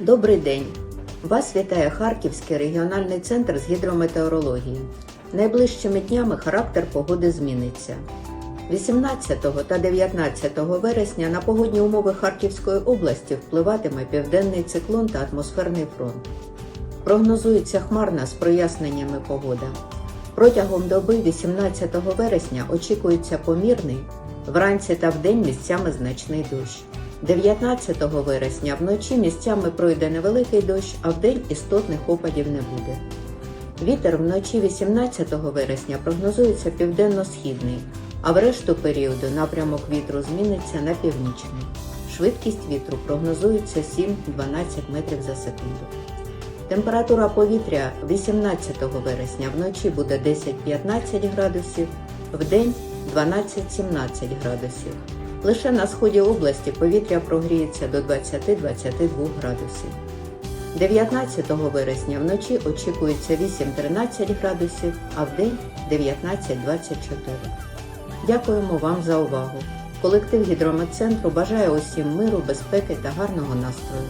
Добрий день! Вас вітає Харківський регіональний центр з гідрометеорології. Найближчими днями характер погоди зміниться. 18 та 19 вересня на погодні умови Харківської області впливатиме південний циклон та атмосферний фронт. Прогнозується хмарна з проясненнями погода. Протягом доби 18 вересня очікується помірний, вранці та вдень місцями значний дощ. 19 вересня вночі місцями пройде невеликий дощ, а вдень істотних опадів не буде. Вітер вночі 18 вересня прогнозується південно-східний, а в решту періоду напрямок вітру зміниться на північний. Швидкість вітру прогнозується 7-12 метрів за секунду. Температура повітря 18 вересня вночі буде 10-15 градусів, вдень 12-17 градусів. Лише на сході області повітря прогріється до 20-22 градусів. 19 вересня вночі очікується 8-13 градусів, а вдень 19-24. Дякуємо вам за увагу. Колектив гідрометцентру бажає усім миру, безпеки та гарного настрою.